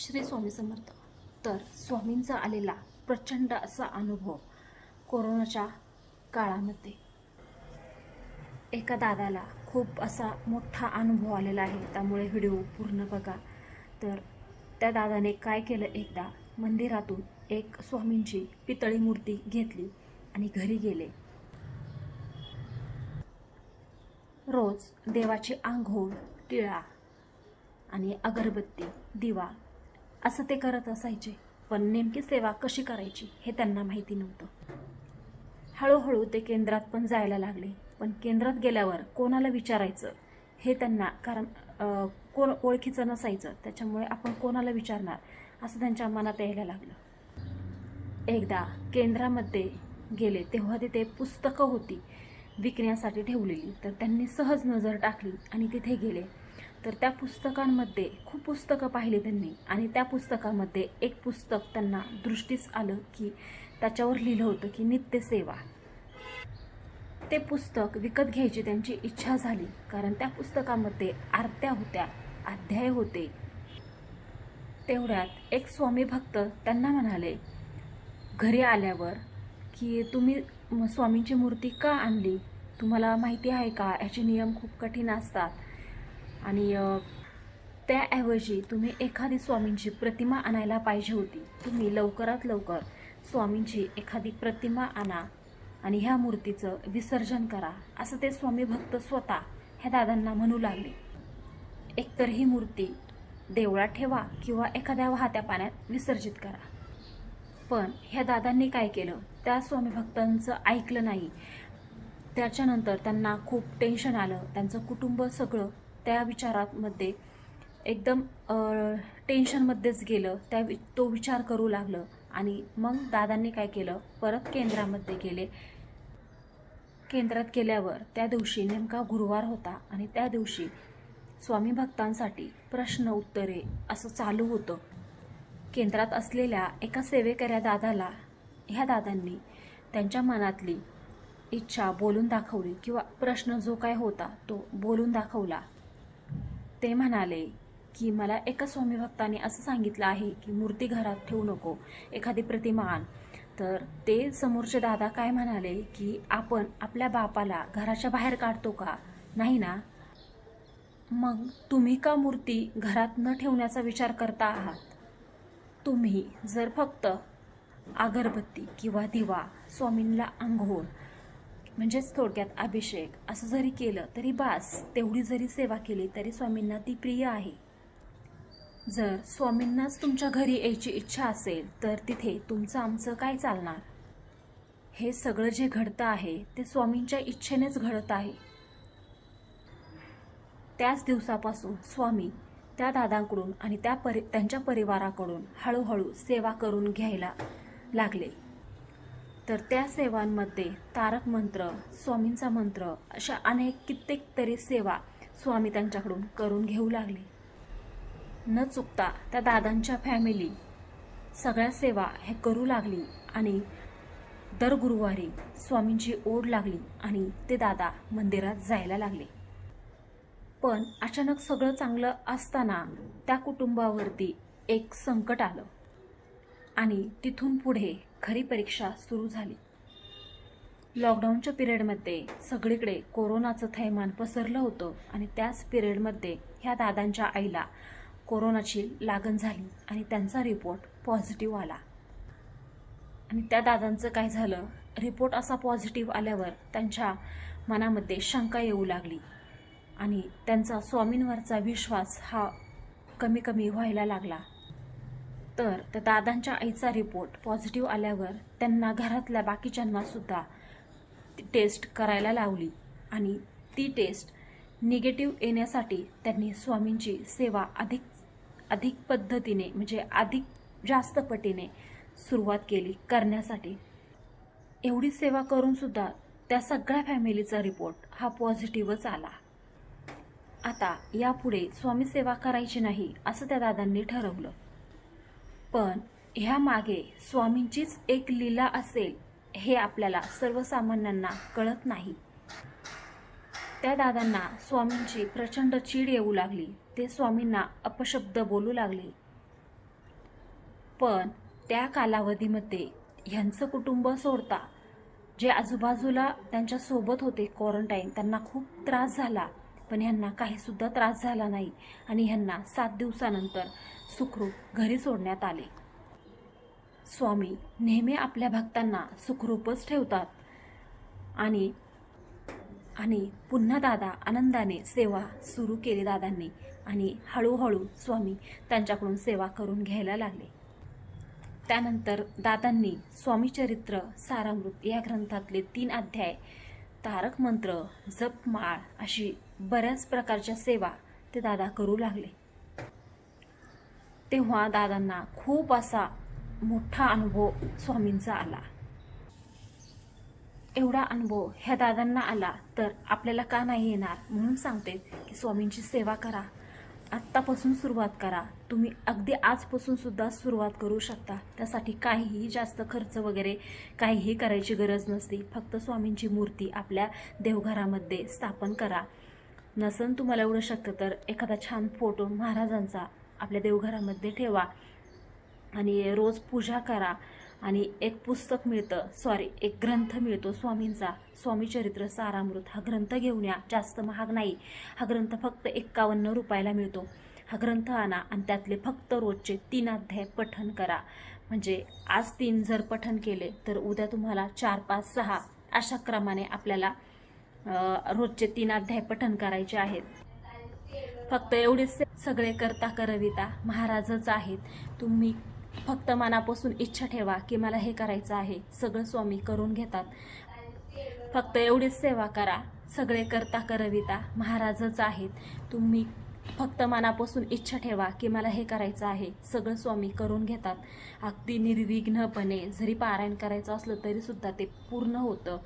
श्री स्वामी समर्थ. तर स्वामींचा आलेला प्रचंड असा अनुभव कोरोनाच्या काळामध्ये. एका दादाला खूप असा मोठा अनुभव आलेला आहे. त्यामुळे व्हिडिओ पूर्ण बघा. तर त्या दादाने काय केलं एकदा? मंदिरातून एक स्वामींची पितळी मूर्ती घेतली आणि घरी गेले. रोज देवाची आंघोळ टिळा आणि अगरबत्ती दिवा असं ते करत असायचे. पण नेमकी सेवा कशी करायची हे त्यांना माहिती नव्हतं. हळूहळू ते केंद्रात पण जायला लागले. पण केंद्रात गेल्यावर कोणाला विचारायचं हे त्यांना कारण कोण ओळखीचं नसायचं. त्याच्यामुळे आपण कोणाला विचारणार असं त्यांच्या मनात यायला लागलं. एकदा केंद्रामध्ये गेले तेव्हा तिथे पुस्तकं होती विकण्यासाठी ठेवलेली. तर त्यांनी सहज नजर टाकली आणि तिथे गेले. तर त्या पुस्तकांमध्ये खूप पुस्तकं पाहिली त्यांनी. आणि त्या पुस्तकामध्ये एक पुस्तक त्यांना दृष्टीस आलं की त्याच्यावर लिहिलं होतं की नित्यसेवा ते पुस्तक विकत घ्यायची त्यांची इच्छा झाली. कारण त्या पुस्तकामध्ये आरत्या होत्या अध्याय होते. तेवढ्यात एक स्वामी भक्त त्यांना म्हणाले घरी आल्यावर की तुम्ही स्वामींची मूर्ती का आणली? तुम्हाला माहिती आहे का? याचे नियम खूप कठीण असतात. आणि त्याऐवजी तुम्ही एखादी स्वामींची प्रतिमा आणायला पाहिजे होती. तुम्ही लवकरात लवकर स्वामींची एखादी प्रतिमा आणा आणि ह्या मूर्तीचं विसर्जन करा. असं ते स्वामी भक्त स्वतः ह्या दादांना म्हणू लागले. एकतर ही मूर्ती देवळात ठेवा किंवा एखाद्या वाहत्या पाण्यात विसर्जित करा. पण ह्या दादांनी काय केलं? त्या स्वामी भक्तांचं ऐकलं नाही. त्याच्यानंतर त्यांना खूप टेन्शन आलं. त्यांचं कुटुंब सगळं त्या विचारामध्ये एकदम टेन्शनमध्येच गेलं. त्या वि तो विचार करू लागलं आणि मग दादांनी काय केलं? परत केंद्रामध्ये गेले. केंद्रात गेल्यावर त्या दिवशी नेमका गुरुवार होता आणि त्या दिवशी स्वामी भक्तांसाठी प्रश्न उत्तरे असं चालू होतं. केंद्रात असलेल्या एका सेवेकऱ्या दादाला ह्या दादांनी त्यांच्या मनातली इच्छा बोलून दाखवली किंवा प्रश्न जो काय होता तो बोलून दाखवला. ते म्हणाले की मला एका स्वामी भक्ताने असं सांगितलं आहे की मूर्ती घरात ठेवू नको एखादी प्रतिमा आण तर ते समोरचे दादा काय म्हणाले की आपण आपल्या बापाला घराच्या बाहेर काढतो का? नाही ना? मग तुम्ही का मूर्ती घरात न ठेवण्याचा विचार करता आहात? तुम्ही जर फक्त अगरबत्ती किंवा दिवा स्वामींना आंघोळ म्हणजेच थोडक्यात अभिषेक. असं जरी केलं तरी बास तेवढी जरी सेवा केली तरी स्वामींना ती प्रिय आहे. जर स्वामींनाच तुमच्या घरी यायची इच्छा असेल तर तिथे तुमचं आमचं काय चालणार? हे सगळं जे घडतं आहे ते स्वामींच्या इच्छेनेच घडत आहे. त्याच दिवसापासून स्वामी त्या दादांकडून आणि त्या परि त्यांच्या परिवाराकडून हळूहळू सेवा करून घ्यायला लागले. तर त्या सेवांमध्ये तारक मंत्र स्वामींचा मंत्र अशा अनेक कित्येक तरी सेवा स्वामी त्यांच्याकडून करून घेऊ लागले. न चुकता त्या दादांच्या फॅमिली सगळ्या सेवा हे करू लागली आणि दर गुरुवारी स्वामींची ओढ लागली आणि ते दादा मंदिरात जायला लागले. पण अचानक सगळं चांगलं असताना त्या कुटुंबावरती एक संकट आलं आणि तिथून पुढे खरी परीक्षा सुरू झाली. लॉकडाऊनच्या पिरियडमध्ये सगळीकडे कोरोनाचं थैमान पसरलं होतं आणि त्याच पिरियडमध्ये ह्या दादांच्या आईला कोरोनाची लागण झाली आणि त्यांचा रिपोर्ट पॉझिटिव्ह आला. आणि त्या दादांचं काय झालं? रिपोर्ट असा पॉझिटिव्ह आल्यावर त्यांच्या मनामध्ये शंका येऊ लागली आणि त्यांचा स्वामींवरचा विश्वास हा कमी कमी व्हायला लागला. तर त्या दादांच्या आईचा रिपोर्ट पॉझिटिव्ह आल्यावर त्यांना घरातल्या बाकीच्यांना सुद्धा टेस्ट करायला लावली. आणि ती टेस्ट निगेटिव्ह येण्यासाठी त्यांनी स्वामींची सेवा अधिक अधिक पद्धतीने म्हणजे अधिक जास्त पटीने सुरुवात केली करण्यासाठी. एवढी सेवा करूनसुद्धा त्या सगळ्या फॅमिलीचा रिपोर्ट हा पॉझिटिव्हच आला. आता यापुढे स्वामी सेवा करायची नाही असं त्या दादांनी ठरवलं. पण ह्या मागे स्वामींचीच एक लीला असेल हे आपल्याला सर्वसामान्यांना कळत नाही. त्या दादांना स्वामींची प्रचंड चीड येऊ लागली. ते स्वामींना अपशब्द बोलू लागले. पण त्या कालावधीमध्ये ह्यांचं कुटुंब सोडता जे आजूबाजूला त्यांच्यासोबत होते क्वारंटाईन त्यांना खूप त्रास झाला. पण ह्यांना काही सुद्धा त्रास झाला नाही आणि ह्यांना सात दिवसानंतर सुखरूप घरी सोडण्यात आले. स्वामी नेहमी आपल्या भक्तांना सुखरूपच ठेवतात. आणि आणि पुन्हा दादा आनंदाने सेवा सुरू केली दादांनी आणि हळूहळू स्वामी त्यांच्याकडून सेवा करून घ्यायला लागले. त्यानंतर दादांनी स्वामीचरित्र सारामृत या ग्रंथातले तीन अध्याय तारक मंत्र जपमाळ अशी बऱ्याच प्रकारच्या सेवा ते दादा करू लागले. तेव्हा दादांना खूप असा मोठा अनुभव स्वामींचा आला. एवढा अनुभव ह्या दादांना आला तर आपल्याला का नाही येणार म्हणून सांगते की स्वामींची सेवा करा. आत्तापासून सुरुवात करा. तुम्ही अगदी आजपासून सुद्धा सुरुवात करू शकता. त्यासाठी काहीही जास्त खर्च वगैरे काहीही करायची गरज नसते. फक्त स्वामींची मूर्ती आपल्या देवघरामध्ये स्थापन करा. नसन तुम्हाला एवढं शक्य तर एखादा छान फोटो महाराजांचा आपल्या देवघरामध्ये ठेवा. आणि रोज पूजा करा. आणि एक पुस्तक मिळतं सॉरी एक ग्रंथ मिळतो स्वामींचा. स्वामी चरित्र सारामृत. हा ग्रंथ घेऊन या जास्त महाग नाही. हा ग्रंथ फक्त एक्कावन्न रुपयाला मिळतो. हा ग्रंथ आणा आणि त्यातले फक्त रोजचे तीन अध्याय पठन करा. म्हणजे आज तीन जर पठन केले तर उद्या तुम्हाला चार पाच सहा अशा क्रमाने आपल्याला रोजचे तीन अध्याय पठन करायचे आहेत. फक्त एवढेच सगळे करता करविता महाराजच आहेत. तुम्ही फक्त मनापासून इच्छा ठेवा की मला हे करायचं आहे. सगळं स्वामी करून घेतात. फक्त एवढीच सेवा करा. सगळे करता करविता महाराजच आहेत. तुम्ही फक्त मनापासून इच्छा ठेवा की मला हे करायचं आहे. सगळं स्वामी करून घेतात. अगदी निर्विघ्नपणे जरी पारायण करायचं असलं तरीसुद्धा ते पूर्ण होतं.